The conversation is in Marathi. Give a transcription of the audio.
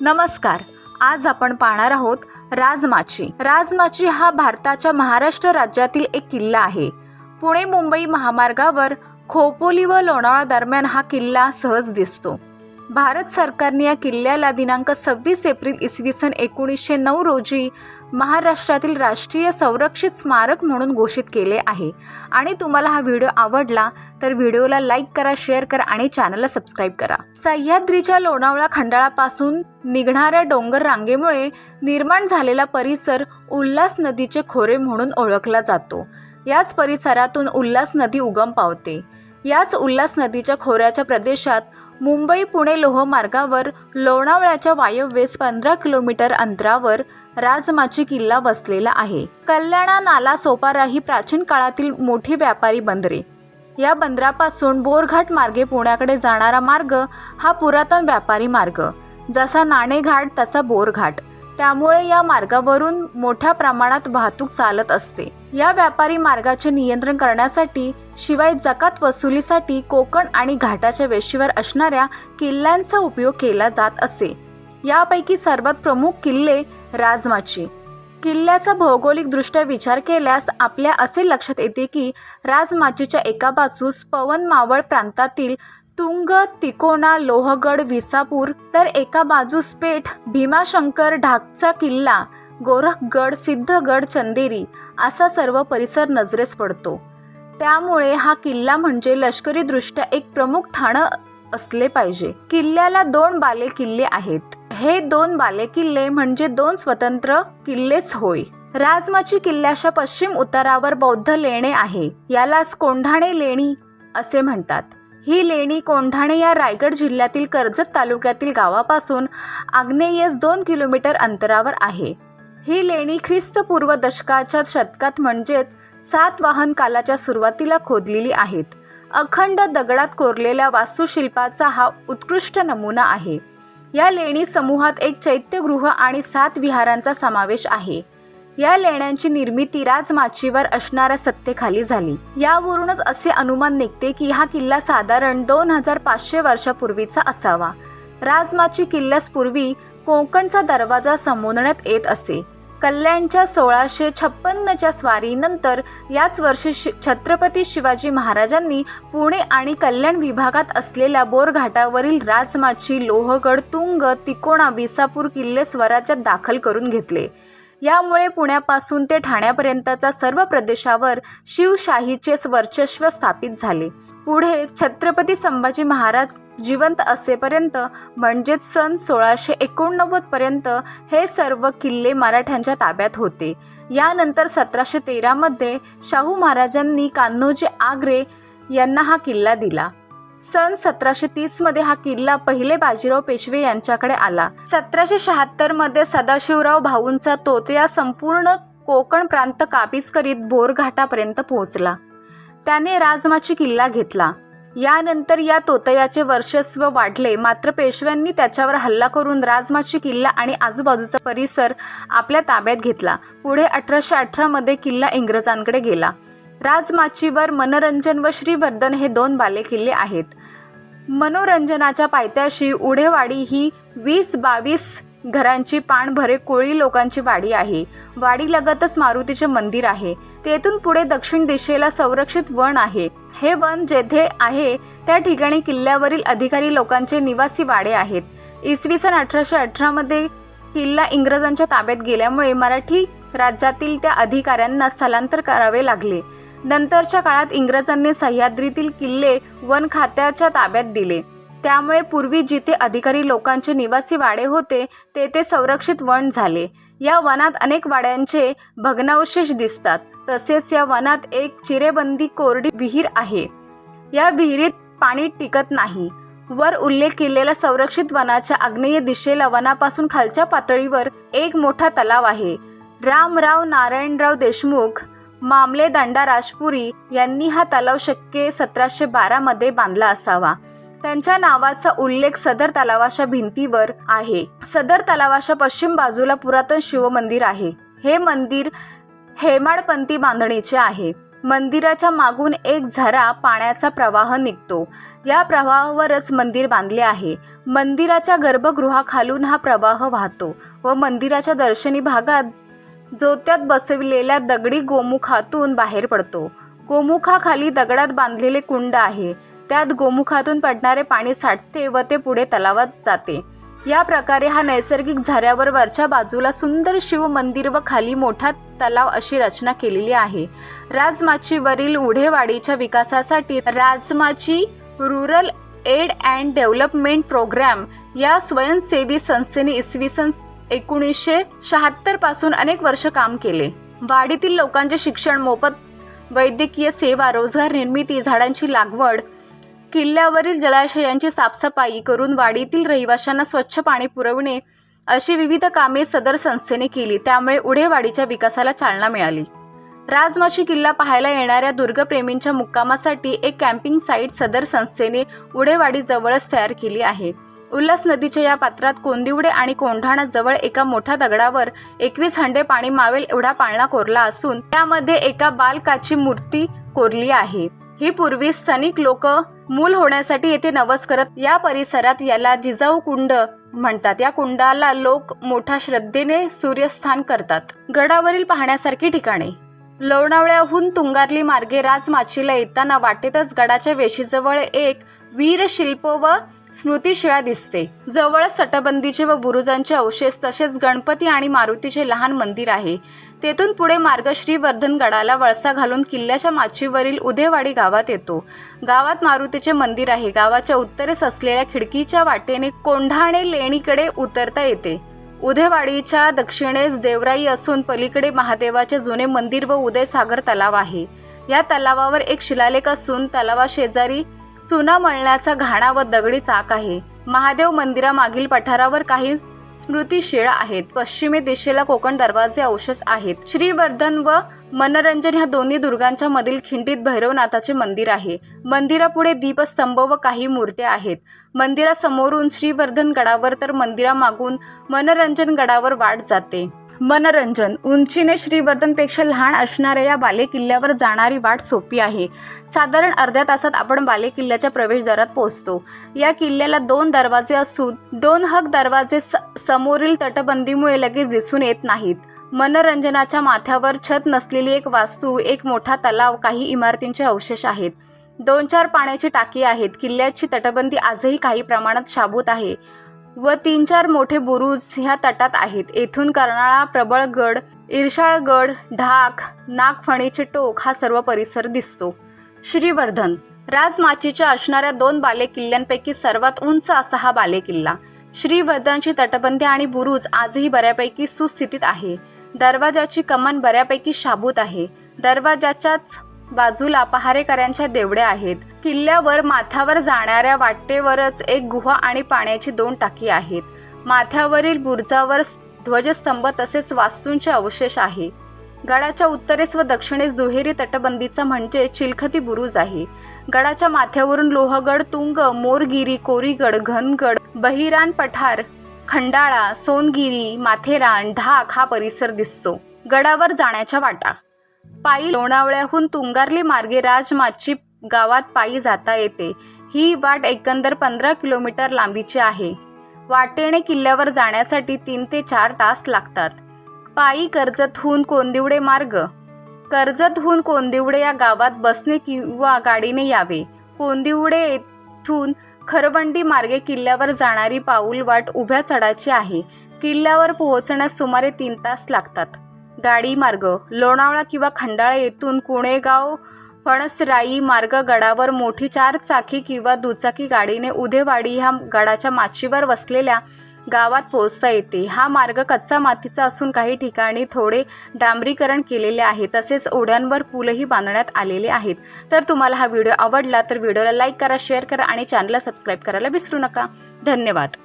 नमस्कार. आज आपण पाहणार आहोत राजमाची. राजमाची हा भारताच्या महाराष्ट्र राज्यातील एक किल्ला आहे. पुणे मुंबई महामार्गावर खोपोली व लोणावळा दरम्यान हा किल्ला सहज दिसतो. भारत सरकारने या किल्ल्याला दिनांक सव्वीस एप्रिल इसवी सन एकोणीसशे नऊ रोजी महाराष्ट्रातील राष्ट्रीय संरक्षित स्मारक म्हणून घोषित केले आहे. आणि तुम्हाला हा व्हिडिओ आवडला तर व्हिडिओला लाईक करा शेअर करा आणि चॅनलला सबस्क्राईब करा. सह्याद्रीच्या लोणावळा खंडाळापासून निघणाऱ्या डोंगर रांगेमुळे निर्माण झालेला परिसर उल्हास नदीचे खोरे म्हणून ओळखला जातो. याच परिसरातून उल्हास नदी उगम पावते. याच उल्हास नदीच्या खोऱ्याच्या प्रदेशात मुंबई पुणे लोह मार्गावर लोणावळ्याच्या वायव्येस पंधरा किलोमीटर अंतरावर राजमाची किल्ला वसलेला आहे. कल्याणा नाला सोपारा ही प्राचीन काळातील मोठी व्यापारी बंदरे. या बंदरापासून बोरघाट मार्गे पुण्याकडे जाणारा मार्ग हा पुरातन व्यापारी मार्ग. जसा नाणेघाट तसा बोरघाट. त्यामुळे या मार्गावरून मोठ्या प्रमाणात वाहतूक चालत असते. या व्यापारी मार्गाचे नियंत्रण करण्यासाठी शिवाय जकात वसुलीसाठी कोकण आणि घाटाच्या वेशीवर असणाऱ्या किल्ल्यांचा उपयोग केला जात असे. यापैकी सर्वात प्रमुख किल्ले राजमाची. किल्ल्याचा भौगोलिकदृष्ट्या विचार केल्यास आपल्या असे लक्षात येते की राजमाचीच्या एका बाजूस पवन मावळ प्रांतातील तुंग तिकोना लोहगड विसापूर तर एका बाजूस पेठ भीमाशंकर ढाकचा किल्ला गोरखगड सिद्धगड चंदेरी असा सर्व परिसर नजरेस पडतो. त्यामुळे हा किल्ला म्हणजे लष्करीदृष्ट्या एक प्रमुख ठाणं असले पाहिजे. किल्ल्याला दोन बाले किल्ले आहेत. हे दोन बाले किल्ले म्हणजे दोन स्वतंत्र किल्लेच होय. राजमाची किल्ल्याच्या पश्चिम उतारावर बौद्ध लेणे आहे. यालाच कोंढाणे लेणी असे म्हणतात. ही लेणी कोंढाणे या रायगड जिल्ह्यातील कर्जत तालुक्यातील गावापासून आग्नेयेस दोन किलोमीटर अंतरावर आहे. ही लेणी ख्रिस्तपूर्व दशकाच्या शतकात म्हणजेच सातवाहन कालाच्या सुरुवातीला खोदलेली आहेत. अखंड दगडात कोरलेल्या वास्तुशिल्पाचा हा उत्कृष्ट नमुना आहे. या लेणी समूहात एक चैत्यगृह आणि सात विहारांचा समावेश आहे. या लेण्यांची निर्मिती राजमाचीवर असणाऱ्या सत्तेखाली झाली. यावरूनच असे अनुमान निघते की हा किल्ला साधारण दोन हजार पाचशे वर्षापूर्वीचा असावा. राजमाची किल्ल्यास पूर्वी कोकणचा दरवाजा संबोधण्यात येत असे. कल्याणच्या सोळाशे छप्पन्नच्या स्वारीनंतर याच वर्षी शि छत्रपती शिवाजी महाराजांनी पुणे आणि कल्याण विभागात असलेल्या बोरघाटावरील राजमाची लोहगड तुंग तिकोणा विसापूर किल्ले स्वराज्यात दाखल करून घेतले. यामुळे पुण्यापासून ते ठाण्यापर्यंतचा सर्व प्रदेशावर शिवशाहीचे वर्चस्व स्थापित झाले. पुढे छत्रपती संभाजी महाराज जिवंत असेपर्यंत म्हणजेच सन सोळाशे एकोणनव्वद पर्यंत हे सर्व किल्ले मराठ्यांच्या ताब्यात होते. यानंतर सतराशे तेरामध्ये शाहू महाराजांनी कान्होजी आग्रे यांना हा किल्ला दिला. सन सतराशे तीसमध्ये हा किल्ला पहिले बाजीराव पेशवे यांच्याकडे आला. सतराशे शहात्तरमध्ये सदाशिवराव भाऊंचा तोतया संपूर्ण कोकण प्रांत काबीज करीत बोरघाटापर्यंत पोहोचला. त्याने राजमाची किल्ला घेतला. यानंतर या तोतयाचे वर्चस्व वाढले. मात्र पेशव्यांनी त्याच्यावर हल्ला करून राजमाची किल्ला आणि आजूबाजूचा परिसर आपल्या ताब्यात घेतला. पुढे अठराशे अठरामध्ये किल्ला इंग्रजांकडे गेला. राजमाचीवर मनोरंजन व श्रीवर्धन हे दोन बालेकिल्ले आहेत. मनोरंजनाच्या पायथ्याशी उढेवाडी ही वीस बावीस घरांची पाणभरे कोळी लोकांची वाडी आहे. वाडीलगतच मारुतीचे मंदिर आहे. तेथून पुढे दक्षिण दिशेला संरक्षित वन आहे. हे वन जेथे आहे त्या ठिकाणी किल्ल्यावरील अधिकारी लोकांचे निवासी वाडे आहेत. इसवी सन अठराशे अठरामध्ये किल्ला इंग्रजांच्या ताब्यात गेल्यामुळे मराठी राज्यातील त्या अधिकाऱ्यांना स्थलांतर करावे लागले. नंतरच्या काळात इंग्रजांनी सह्याद्रीतील किल्ले वन खात्याच्या ताब्यात दिले. त्यामुळे पूर्वी जिथे अधिकारी लोकांचे निवासी वाडे होते तेथे संरक्षित वन झाले. या वनात अनेक वाड्यांचे भग्नावशेष दिसतात. तसेच या वनात एक चिरेबंदी कोरडी विहीर आहे. या विहिरीत पाणी टिकत नाही. वर उल्लेख केलेल्या संरक्षित वनाच्या आग्नेय दिशेला वनापासून खालच्या पातळीवर एक मोठा तलाव आहे. रामराव नारायणराव देशमुख मामले दांडा राजपुरी यांनी हा तलाव शक्य सतराशे बारामध्ये बांधला असावा. त्यांच्या नावाचा उल्लेख सदर तलावाच्या भिंतीवर आहे. सदर तलावाच्या पश्चिम बाजूला पुरातन शिवमंदिर आहे. हे मंदिर हेमाडपंथी बांधणीचे आहे. मंदिराच्या मागून एक झरा पाण्याचा प्रवाह निघतो. या प्रवाहावरच मंदिर बांधले आहे. मंदिराच्या गर्भगृहाखालून हा प्रवाह वाहतो व मंदिराच्या दर्शनी भागात जोत्यात बसविलेल्या दगडी गोमुखातून बाहेर पडतो. गोमुखाखाली दगडात बांधलेले कुंड आहे. त्यात गोमुखातून पडणारे पाणी साठते व ते पुढे तलावात जाते. या प्रकारे हा नैसर्गिक झऱ्यावर वरच्या बाजूला सुंदर शिव मंदिर व खाली मोठा तलाव अशी रचना केलेली आहे. राजमाचीवरील उढेवाडीच्या विकासासाठी Rajmachi rural aid and development program या स्वयंसेवी संस्थेने इसवी सन एकोणीसशे शहात्तरपासून अनेक वर्ष काम केले. वाडीतील लोकांचे शिक्षण मोफत वैद्यकीय सेवा रोजगार निर्मिती झाडांची लागवड किल्ल्यावरील जलाशयांची साफसफाई करून वाडीतील रहिवाशांना स्वच्छ पाणी पुरवणे अशी विविध कामे सदर संस्थेने केली. त्यामुळे उढेवाडीच्या विकासाला चालना मिळाली. राजमाशी किल्ला पाहायला येणाऱ्या दुर्गप्रेमींच्या मुक्कामासाठी एक कॅम्पिंग साईट सदर संस्थेने उडेवाडीजवळच तयार केली आहे. उल्हास नदीच्या या पात्रात कोंदिवडे आणि कोंढाणा जवळ एका मोठ्या दगडावर एकवीस हंडे पाणी मावेल एवढा पाळणा कोरला असून त्यामध्ये एका बालकाची मूर्ती कोरली आहे. ही पूर्वी स्थानिक लोक मूल होण्यासाठी येथे नवस करत या परिसरात याला जिजाऊ कुंड म्हणतात. या कुंडाला लोक मोठ्या श्रद्धेने सूर्यस्थान करतात. गडावरील पाहण्यासारखी ठिकाणे. लोणावळ्याहून तुंगारली मार्गे राजमाचीला येताना वाटेतच गडाच्या वेशीजवळ एक वीरशिल्प व स्मृतिशिळा दिसते. जवळच सटबंदीचे व बुरुजांचे अवशेष तसेच गणपती आणि मारुतीचे लहान मंदिर आहे. तेथून पुढे मार्ग श्रीवर्धन गडाला वळसा घालून किल्ल्याच्या माचीवरील उदेवाडी गावात येतो. गावात मारुतीचे मंदिर आहे. गावाच्या उत्तरेस असलेल्या खिडकीच्या वाटेने कोंढाणे लेणीकडे उतरता येते. उदेवाडीच्या दक्षिणेस देवराई असून पलीकडे महादेवाचे जुने मंदिर व उदयसागर तलाव आहे. या तलावावर एक शिलालेख असून तलावाशेजारी चुना मळण्याचा घाणा व दगडी चाक आहे. महादेव मंदिरामागील पठारावर काही स्मृतिशिळा आहेत. पश्चिमे दिशेला कोकण दरवाजे अवशेष आहेत. श्रीवर्धन व मनोरंजन ह्या दोन्ही दुर्गांच्या मधील खिंडीत भैरवनाथाचे मंदिर आहे. मंदिरापुढे दीपस्तंभ व काही मूर्त्या आहेत. मंदिरासमोरून श्रीवर्धन गडावर तर मंदिरामागून मनोरंजन गडावर वाट जाते. मनोरंजन. उंचीने श्रीवर्धनपेक्षा लहान असणाऱ्या या बालेकिल्ल्यावर जाणारी वाट सोपी आहे. साधारण अर्ध्या तासात आपण बालेकिल्ल्याच्या प्रवेशद्वारात पोहोचतो. या किल्ल्याला दोन दरवाजे असून दोन हक दरवाजे स समोरील तटबंदीमुळे लगेच दिसून येत नाहीत. मनोरंजनाच्या माथ्यावर छत नसलेली एक वास्तू एक मोठा तलाव काही इमारतींचे अवशेष आहेत. दोन चार पाण्याची टाकी आहेत. किल्ल्याची तटबंदी आजही काही प्रमाणात शाबूत आहे. व तीन चार मोठे बुरुज ह्या तटात आहेत. येथून कर्नाळा प्रबळगड इरशाळगड ढाक नागफणीचे टोक हा सर्व परिसर दिसतो. श्रीवर्धन. राजमाचीच्या असणाऱ्या दोन बालेकिल्ल्यांपैकी सर्वात उंच असा हा बालेकिल्ला. श्रीवर्धनची तटबंदी आणि बुरुज आजही बऱ्यापैकी सुस्थितीत आहे. दरवाजाची कमान बऱ्यापैकी शाबूत आहे. दरवाजाच्याच बाजूला पहारेकऱ्यांच्या देवड्या आहेत. किल्ल्यावर माथ्यावर जाणाऱ्या वाटेवरच एक गुहा आणि पाण्याची दोन टाकी आहेत. माथ्यावरील बुरुजावर ध्वजस्तंभ तसेच वास्तूंचे अवशेष आहे. गडाच्या उत्तरेस व दक्षिणेस दुहेरी तटबंदीचा म्हणजे चिलखती बुरुज आहे. गडाच्या माथ्यावरून लोहगड तुंग मोरगिरी कोरीगड घनगड बहिरान पठार खंडाळा सोनगिरी माथेरान ढाक हा परिसर दिसतो. गडावर जाण्याच्या वाटा पायी लोणावळ्याहून तुंगारली मार्गे राजमाची गावात पायी जाता येते. ही वाट एकंदर पंधरा किलोमीटर लांबीची आहे. वाटेने किल्ल्यावर जाण्यासाठी तीन ते चार तास लागतात. पायी कर्जतहून कोंदिवडे मार्ग. कर्जतहून कोंदिवडे या गावात बसने किंवा गाडीने यावे. कोंदिवडे येथून खरवंडी मार्गे किल्ल्यावर जाणारी पाऊल वाट उभ्या चढाची आहे. किल्ल्यावर पोहोचण्यास सुमारे तीन तास लागतात. गाडी मार्ग. लोणावळा किंवा खंडाळा येथून कुणेगाव फणसराई मार्ग गडावर मोठी चार चाकी किंवा दुचाकी गाडीने उदेवाडी ह्या गडाच्या माचीवर वसलेल्या गावात पोहोचता येते. हा मार्ग कच्चा मातीचा असून काही ठिकाणी थोडे डांबरीकरण केलेले आहे. तसेच ओढ्यांवर पूलही बांधण्यात आलेले आहेत. तर तुम्हाला हा व्हिडिओ आवडला तर व्हिडिओला लाईक करा शेअर करा आणि चॅनलला सबस्क्राईब करायला विसरू नका. धन्यवाद.